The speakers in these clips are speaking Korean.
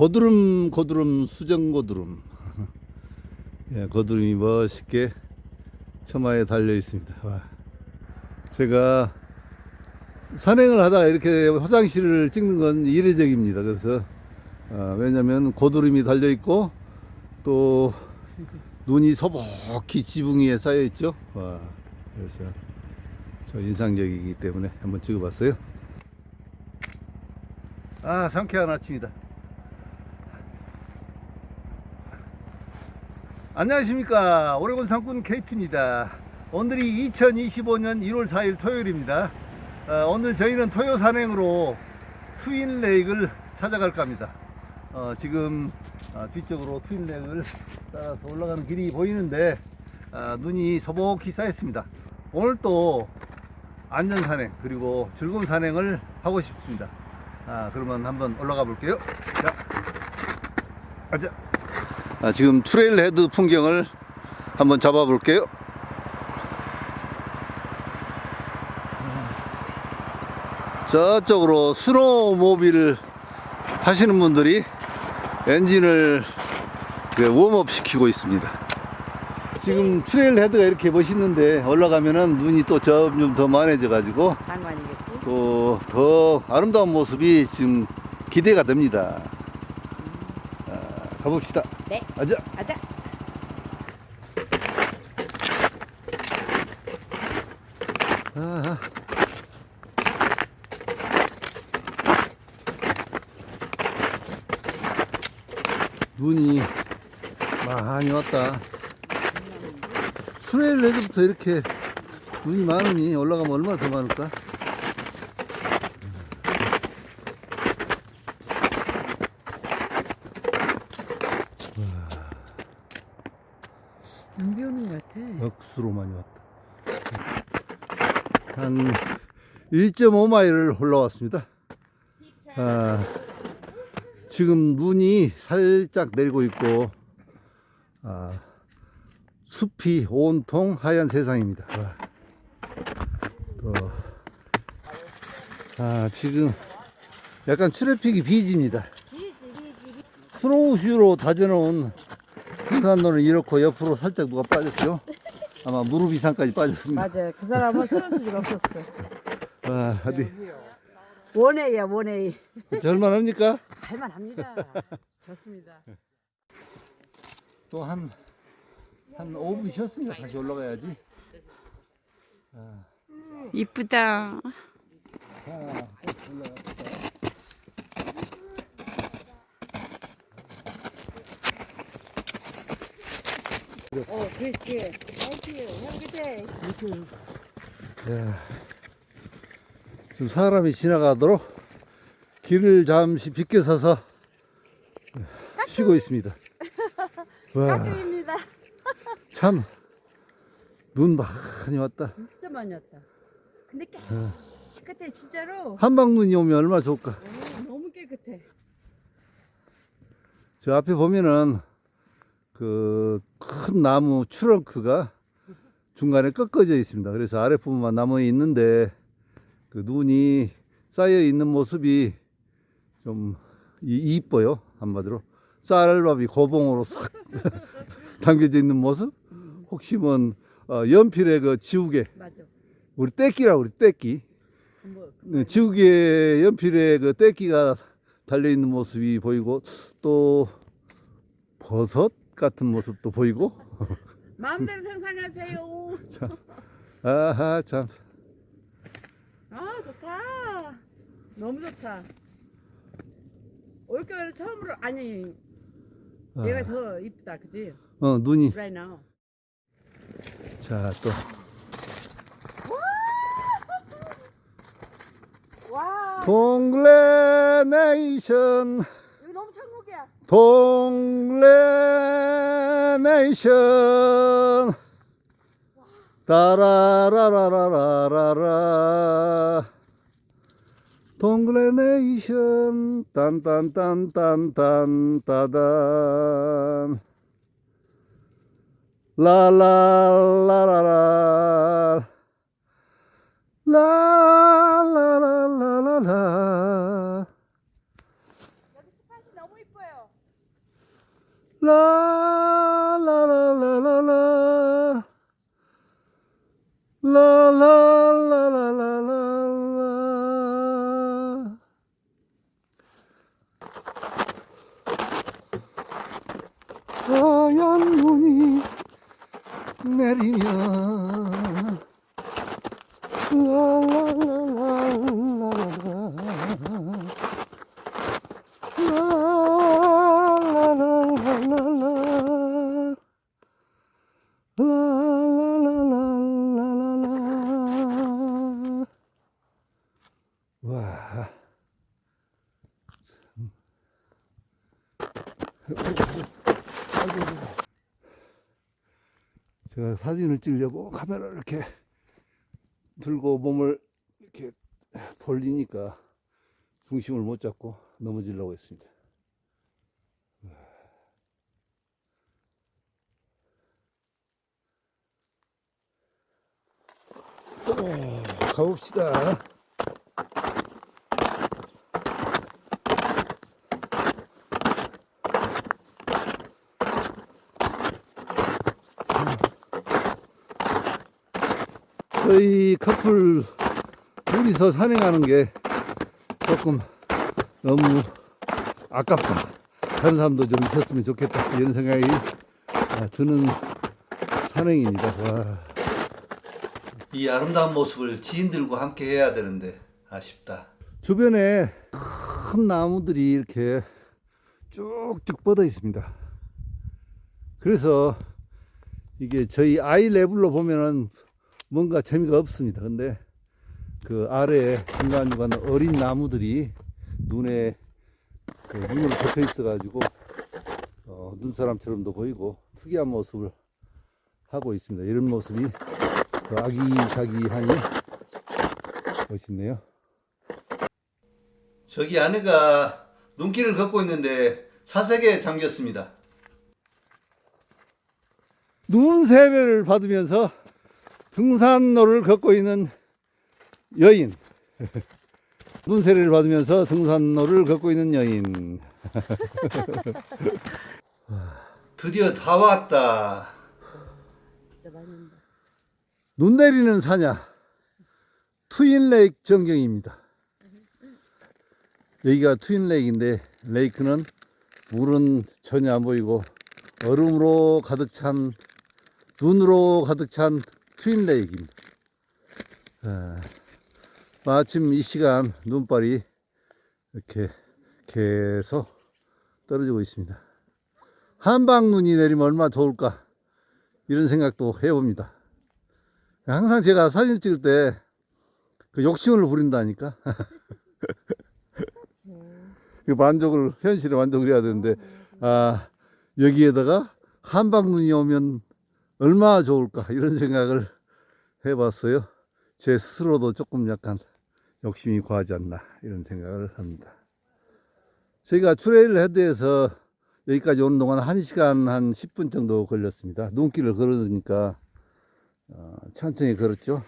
고드름 고드름 수정 고드름 예, 고드름이 멋있게 처마에 달려 있습니다. 와. 제가 산행을 하다가 이렇게 화장실을 찍는 건 이례적입니다. 그래서 어, 왜냐면 고드름이 달려 있고 또 눈이 소복히 지붕 위에 쌓여 있죠. 와. 그래서 저 인상적이기 때문에 한번 찍어봤어요. 아 상쾌한 아침이다. 안녕하십니까 오레곤 상군 KT입니다. 오늘이 2025년 1월 4일 토요일입니다. 어, 오늘 저희는 토요 산행으로 트윈 레이크를 찾아갈까 합니다. 어, 지금 어, 뒤쪽으로 트윈 레이크를 따라서 올라가는 길이 보이는데 어, 눈이 소복히 쌓였습니다. 오늘 또 안전 산행 그리고 즐거운 산행을 하고 싶습니다. 아, 그러면 한번 올라가 볼게요. 자, 가자. 아, 지금 트레일 헤드 풍경을 한번 잡아 볼게요. 저쪽으로 스노우모빌 하시는 분들이 엔진을 그 웜업 시키고 있습니다. 지금 트레일 헤드가 이렇게 멋있는데 올라가면은 눈이 또 점점 더 많아져 가지고? 또 더 아름다운 모습이 지금 기대가 됩니다. 아, 가봅시다. 네. 가자. 가자. 아, 눈이 많이 왔다. 트레일 레드부터 이렇게 눈이 많으니 올라가면 얼마나 더 많을까? 눈비 오는 것 같아. 역수로 많이 왔다. 한 1.5마일을 올라왔습니다. 아, 지금 눈이 살짝 내리고 있고, 아, 숲이 온통 하얀 세상입니다. 와. 또, 아, 지금 약간 트래픽이 비집니다. 스노우슈로 다져놓은 등산로를 이렇고 옆으로 살짝 누가 빠졌죠? 아마 무릎 이상까지 빠졌습니다. 맞아. 그 사람은 서울 수가 없었어. 아, 어디 원웨이야 원웨이. 절만합니까? 할만합니다. 좋습니다. 또 한 한 5분 쉬었으니까 다시 올라가야지. 이쁘다. 자, 올라갑 어, 그렇지. 어떻게 형기대. 야, 지금 사람이 지나가도록 길을 잠시 비껴서서 쉬고 있습니다. 와, 입니다. 참, 눈 많이 왔다. 진짜 많이 왔다. 근데 깨끗해 진짜로. 한방 눈이 오면 얼마나 좋을까. 오, 너무 깨끗해. 저 앞에 보면은 그 큰 나무 트렁크가 중간에 꺾어져 있습니다. 그래서 아랫부분만 남아 있는데 그 눈이 쌓여 있는 모습이 좀 이- 이뻐요. 한마디로 쌀밥이 고봉으로 싹 담겨져 있는 모습. 혹시 뭔 어, 연필의 그 지우개, 맞아. 우리 떼끼라고 우리 떼끼. 뭐, 네, 지우개 연필에 그 떼끼가 달려 있는 모습이 보이고 또 버섯 같은 모습도 보이고 마음대로 상상하세요. 아하 참 아 좋다. 너무 좋다. 올겨울에 처음으로 아니 아. 얘가 더 이쁘다 그지? 어, 눈이 Right now. 자또 와 동래네이션 여기 너무 천국이야. 동래네이션 따라라라라라라 동래네이션 딴딴딴딴딴 따단 라라라라라 라라라라라 여기 스팟이 너무 너무 이뻐요. 라라라라라라 라라라라라라 하얀 눈이 내리면 라라라라라라 라라라라라라 라라라라라라 와 사진을 찍으려고 카메라를 이렇게 들고 몸을 이렇게 돌리니까 중심을 못 잡고 넘어지려고 했습니다. 어, 가봅시다. 저희 커플 둘이서 산행하는 게 조금 너무 아깝다. 다른 사람도 좀 있었으면 좋겠다. 이런 생각이 아, 드는 산행입니다. 와. 이 아름다운 모습을 지인들과 함께 해야 되는데 아쉽다. 주변에 큰 나무들이 이렇게 쭉쭉 뻗어 있습니다. 그래서 이게 저희 아이 레벨로 보면은 뭔가 재미가 없습니다. 근데 그 아래에 중간중간 어린 나무들이 눈에 그 눈으로 덮여 있어가지고 어, 눈사람처럼도 보이고 특이한 모습을 하고 있습니다. 이런 모습이 그 아기자기하니 멋있네요. 저기 아내가 눈길을 걷고 있는데 사색에 잠겼습니다. 눈 세례를 받으면서 등산로를 걷고 있는 여인. 눈 세례를 받으면서 등산로를 걷고 있는 여인. 드디어 다 왔다. 진짜 맛있는다. 눈 내리는 사냐 트윈레이크 전경입니다. 여기가 트윈레이크인데 레이크는 물은 전혀 안 보이고 얼음으로 가득 찬 눈으로 가득 찬 트윈레이크입니다. 아, 마침 이 시간 눈발이 이렇게 계속 떨어지고 있습니다. 한방 눈이 내리면 얼마나 좋을까 이런 생각도 해봅니다. 항상 제가 사진 찍을 때 그 욕심을 부린다니까. 그 만족을 현실에 만족을 해야 되는데 아 여기에다가 한방 눈이 오면 얼마나 좋을까 이런 생각을 해봤어요. 제 스스로도 조금 약간 욕심이 과하지 않나 이런 생각을 합니다. 저희가 트레일 헤드에서 여기까지 오는 동안 1시간 한 10분 정도 걸렸습니다. 눈길을 걸으니까 어, 천천히 걸었죠.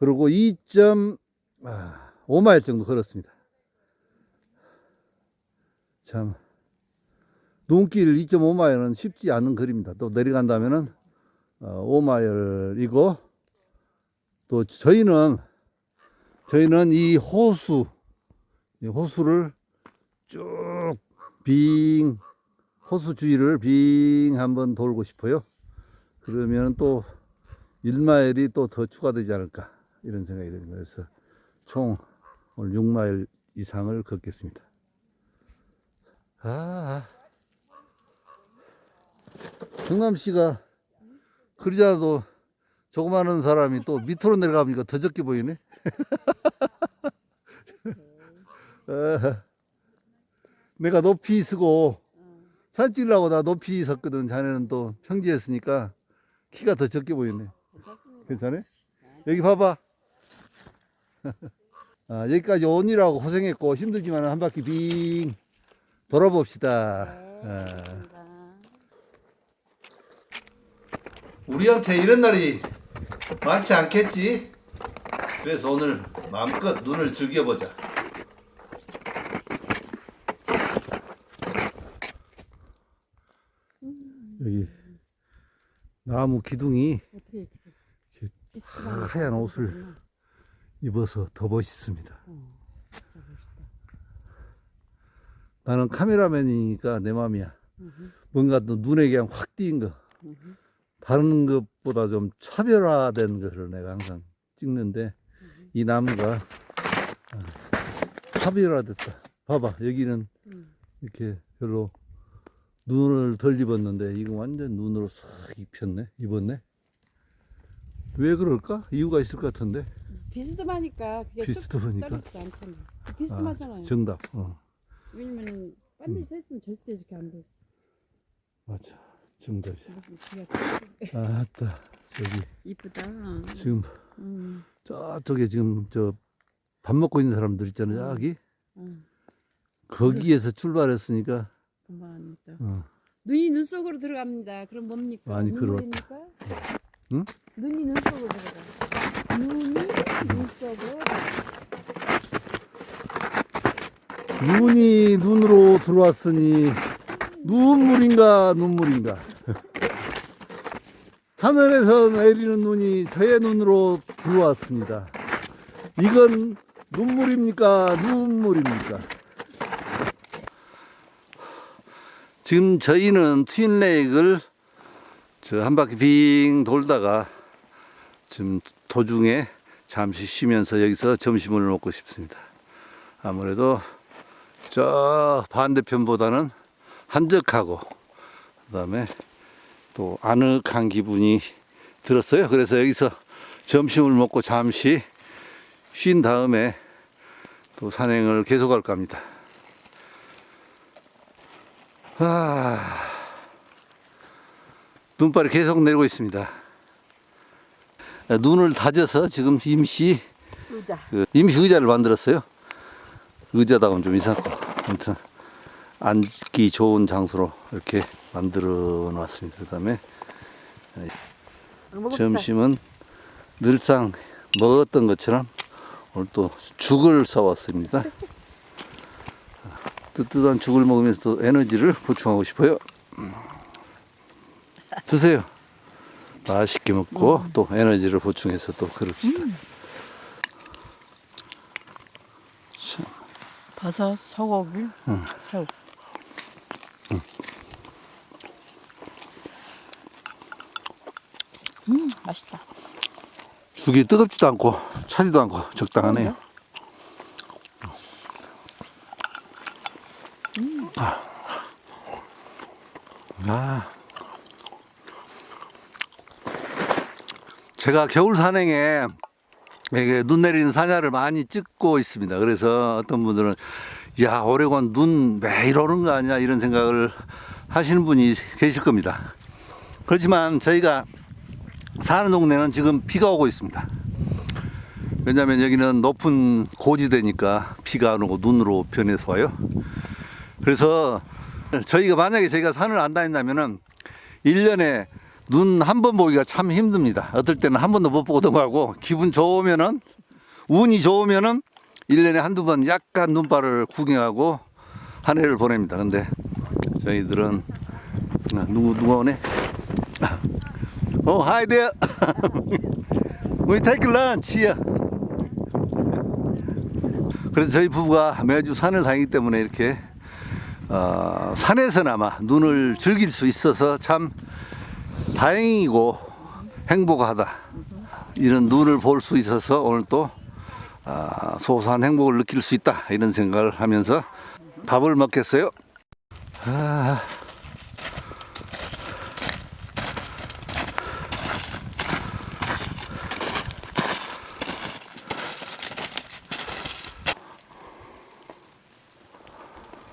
그리고 2.5마일 정도 걸었습니다. 참 눈길 2.5마일은 쉽지 않은 거리입니다. 또 내려간다면은 어, 5마일이고 또 저희는 저희는 이 호수 이 호수를 쭉 빙 호수 주위를 빙 한번 돌고 싶어요. 그러면 또 1마일이 또 더 추가되지 않을까 이런 생각이 듭니다. 그래서 총 오늘 6마일 이상을 걷겠습니다. 아, 성남씨가 그러자도 조그마한 사람이 또 밑으로 내려가니까 더 적게 보이네. 아, 내가 높이 서고 사진 찍으려고 나 높이 섰거든. 자네는 또 평지에 서니까 키가 더 적게 보이네. 괜찮아? 여기 봐봐. 아, 여기까지 오느라고 고생했고 힘들지만 한 바퀴 빙 돌아봅시다. 아. 우리한테 이런 날이 많지 않겠지? 그래서 오늘 마음껏 눈을 즐겨보자. 여기 나무 기둥이 이렇게 하얀 거 옷을. 입어서 더 멋있습니다. 어. 나는 카메라맨이니까 내 맘이야. 뭔가 또 눈에 그냥 확 띄인 거. 다른 것보다 좀 차별화된 것을 내가 항상 찍는데 이 나무가 아, 차별화됐다. 봐봐 여기는 음. 이렇게 별로 눈을 덜 입었는데 이거 완전 눈으로 싹 입혔네 입었네. 왜 그럴까? 이유가 있을 것 같은데 비스듬하니까 그게 쑥 비스듬하니까 않잖아. 아, 비스듬하잖아요. 정답. 어, 왜냐면 반드시 했으면 절대 이렇게 안 돼. 맞아 정답이야. 아따 저기 이쁘다. 지금 음, 저쪽에 지금 저 밥 먹고 있는 사람들 있잖아요. 저기 음, 거기에서 출발했으니까 금방 합니다. 어, 눈이 눈 속으로 들어갑니다. 그럼 뭡니까? 아니, 그렇- 눈물입니까? 응? 눈이 눈 속으로 들어가. 눈이 눈 속으로. 눈이 눈으로 들어왔으니 눈물인가 눈물인가 하늘에서 내리는 눈이 저의 눈으로 들어왔습니다. 이건 눈물입니까 눈물입니까? 지금 저희는 트윈레이크를 저 한 바퀴 빙 돌다가 지금 도중에 잠시 쉬면서 여기서 점심을 먹고 싶습니다. 아무래도 저 반대편보다는 한적하고 그다음에 또 아늑한 기분이 들었어요. 그래서 여기서 점심을 먹고 잠시 쉰 다음에 또 산행을 계속할까 합니다. 아, 눈발이 계속 내리고 있습니다. 눈을 다져서 지금 임시 의자. 그 임시 의자를 만들었어요. 의자다가는 좀 이상하고 아무튼 앉기 좋은 장소로 이렇게 만들어 놨습니다. 그 다음에 점심은 늘상 먹었던 것처럼 오늘 또 죽을 사왔습니다. 뜨뜻한 죽을 먹으면서 또 에너지를 보충하고 싶어요. 드세요. 맛있게 먹고 또 에너지를 보충해서 또 그럽시다. 버섯, 소고기, 새우. 음, 맛있다. 죽이 뜨겁지도 않고 차지도 않고 적당하네요. 아. 제가 겨울 산행에 이게 눈 내리는 사냐를 많이 찍고 있습니다. 그래서 어떤 분들은 야 오레곤 눈 매일 오는 거 아니야 이런 생각을 하시는 분이 계실 겁니다. 그렇지만 저희가 사는 동네는 지금 비가 오고 있습니다. 왜냐하면 여기는 높은 고지대니까 비가 안 오고 눈으로 변해서 와요. 그래서 저희가 만약에 저희가 산을 안 다닌다면은 1년에 눈 한 번 보기가 참 힘듭니다. 어떨 때는 한 번도 못 보고 넘어가고 기분 좋으면은 운이 좋으면은 1년에 한두 번 약간 눈발을 구경하고 한 해를 보냅니다. 근데 저희들은 누구 누가 오네? 어, hi there. We take lunch here. 그래서 저희 부부가 매주 산을 다니기 때문에 이렇게 어, 산에서나마 눈을 즐길 수 있어서 참 다행이고 행복하다. 이런 눈을 볼 수 있어서 오늘 또 아, 소소한 행복을 느낄 수 있다. 이런 생각을 하면서 밥을 먹겠어요. 아.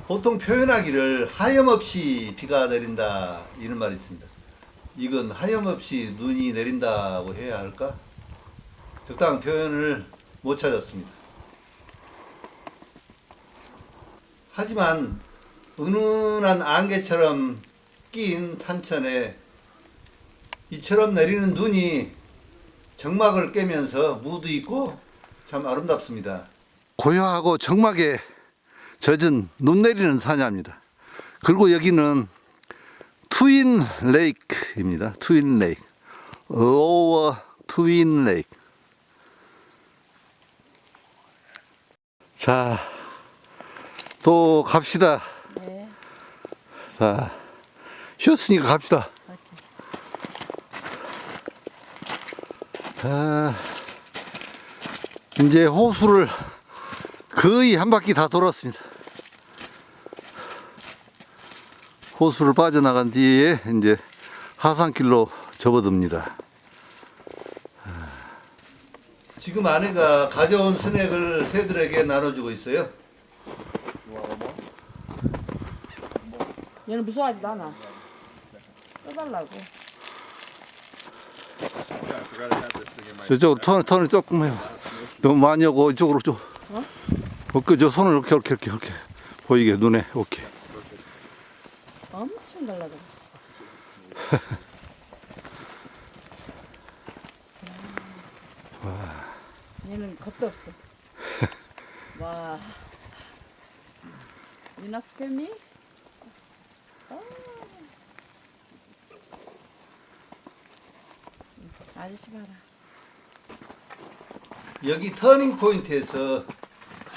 보통 표현하기를 하염없이 비가 내린다 이런 말이 있습니다. 이건 하염없이 눈이 내린다고 해야 할까? 적당한 표현을 못 찾았습니다. 하지만 은은한 안개처럼 낀 산천에 이처럼 내리는 눈이 정막을 깨면서 무드 있고 참 아름답습니다. 고요하고 정막에 젖은 눈 내리는 사냐입니다. 그리고 여기는 트윈 레이크입니다. 트윈 레이크. 로워 트윈 레이크. 자, 또 갑시다. 네. 자, 쉬었으니까 갑시다. 아, 이제 호수를 거의 한 바퀴 다 돌았습니다. 호수를 빠져나간 뒤에 이제 하산길로 접어듭니다. 지금 아내가 가져온 스낵을 새들에게 나눠주고 있어요. 얘는 무서워하지도 않아. 떠달라고. 저쪽으로 턴, 턴을 조금 해요. 너무 많이 하고 이쪽으로 좀. 어깨 저 손을 이렇게 이렇게 이렇게 이렇게 보이게 눈에 오케이. 엄청 달라고. 얘는 겁도 없어. 와. You not scare me? 아. 아저씨 봐라. 여기 터닝 포인트에서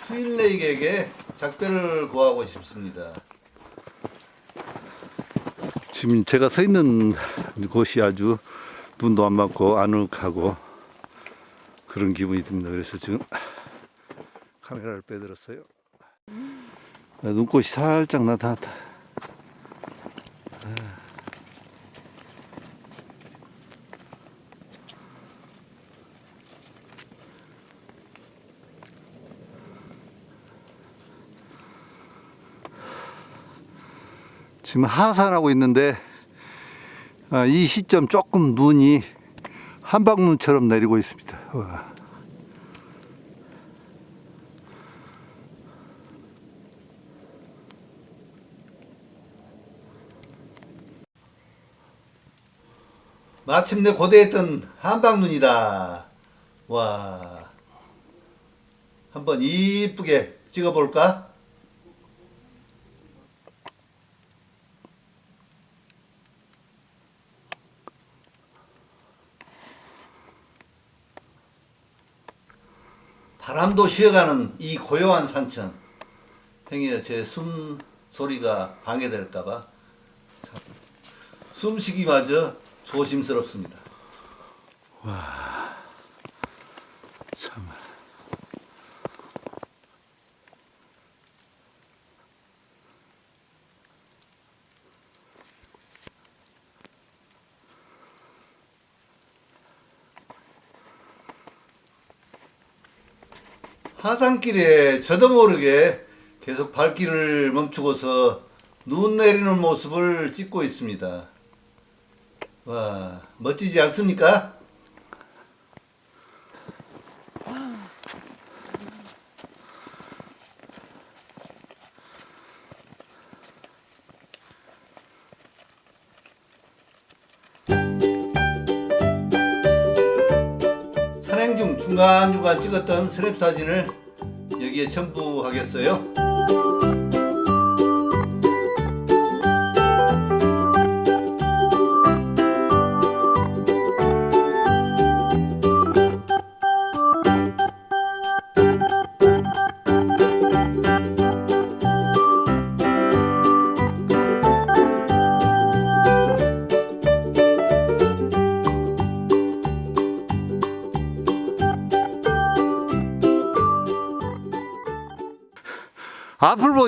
트윈레이크에게 작별을 구하고 싶습니다. 지금 제가 서 있는 곳이 아주 눈도 안 맞고 아늑하고 그런 기분이 듭니다. 그래서 지금 카메라를 빼들었어요. 눈꽃이 살짝 나타났다. 지금 하산하고 있는데 아, 이 시점 조금 눈이 한방눈처럼 내리고 있습니다. 와. 마침내 고대했던 한방눈이다. 와. 한번 이쁘게 찍어볼까? 바람도 쉬어가는 이 고요한 산천. 행여 제 숨 소리가 방해될까봐 참 숨쉬기마저 조심스럽습니다. 와, 참. 하산길에 저도 모르게 계속 발길을 멈추고서 눈 내리는 모습을 찍고 있습니다. 와, 멋지지 않습니까? 중 중간중간 찍었던 스냅 사진을 여기에 첨부하겠어요.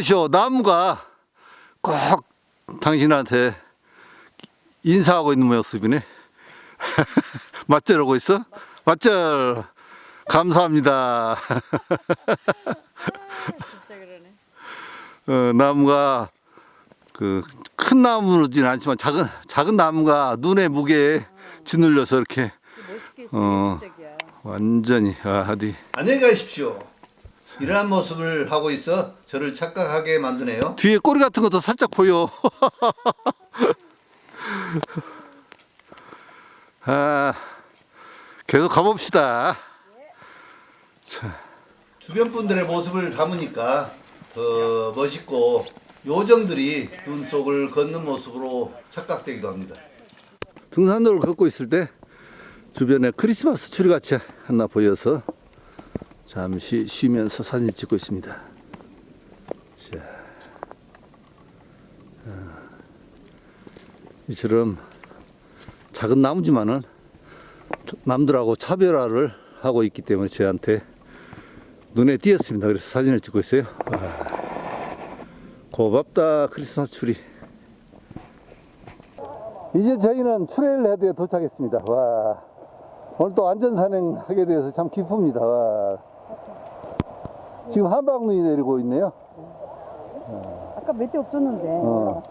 보시오. 나무가 꼭 당신한테 인사하고 있는 모습이네. 맞절하고 있어? 맞절. 감사합니다. 진짜 그러네. 어, 나무가 그 큰 나무는 않지만 작은 작은 나무가 눈의 무게에 짓눌려서 이렇게 멋있게 어. 완전히 아, 어디 안녕히 가십시오. 이러한 모습을 하고 있어 저를 착각하게 만드네요. 뒤에 꼬리 같은 것도 살짝 보여. 아, 계속 가봅시다. 자, 주변 분들의 모습을 담으니까 더 멋있고 요정들이 눈 속을 걷는 모습으로 착각되기도 합니다. 등산로를 걷고 있을 때 주변에 크리스마스 추리같이 하나 보여서 잠시 쉬면서 사진 찍고 있습니다. 자, 어, 이처럼 작은 나무지만은 남들하고 차별화를 하고 있기 때문에 저한테 눈에 띄었습니다. 그래서 사진을 찍고 있어요. 와, 고맙다 크리스마스 추리. 이제 저희는 트레일 헤드에 도착했습니다. 와, 오늘 또 안전산행 하게 돼서 참 기쁩니다. 와. 지금 한방눈이 내리고 있네요. 아까 몇 대 없었는데. 어.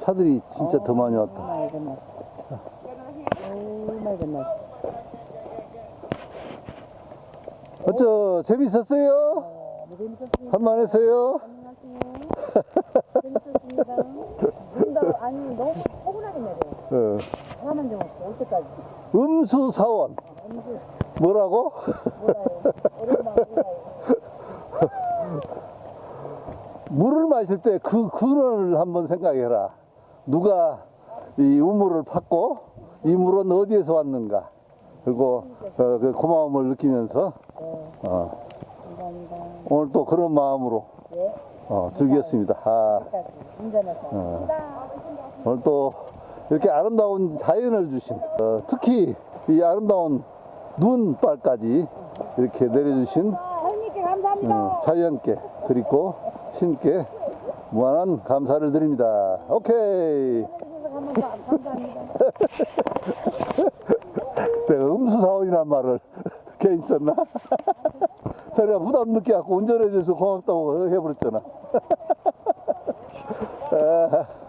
차들이 진짜 더 많이 왔다. 마이 갓나. 오 마이 갓나. 어쩌 재밌었어요? 재밌었습니다. 한만했어요? 재밌었습니다. 눈도 아니 너무 포근하게 내려. 어. 하나만 좀 없어. 올 때까지. 음수 사원. 뭐라고? 물을 마실 때 그 근원을 한번 생각해라. 누가 이 우물을 팠고 이 물은 어디에서 왔는가. 그리고 어, 그 고마움을 느끼면서 어. 오늘 또 그런 마음으로 예. 어, 즐겼습니다. 아. 어. 오늘 또 이렇게 아름다운 자연을 주신 어, 특히 이 아름다운 눈발까지 이렇게 내려주신. 어, 자연께 그리고 신께 무한한 감사를 드립니다. 오케이. 내가 음수사원이란 말을 괜히 썼나? 자네가 부담 느끼갖고 운전해줘서 고맙다고 해버렸잖아. 아,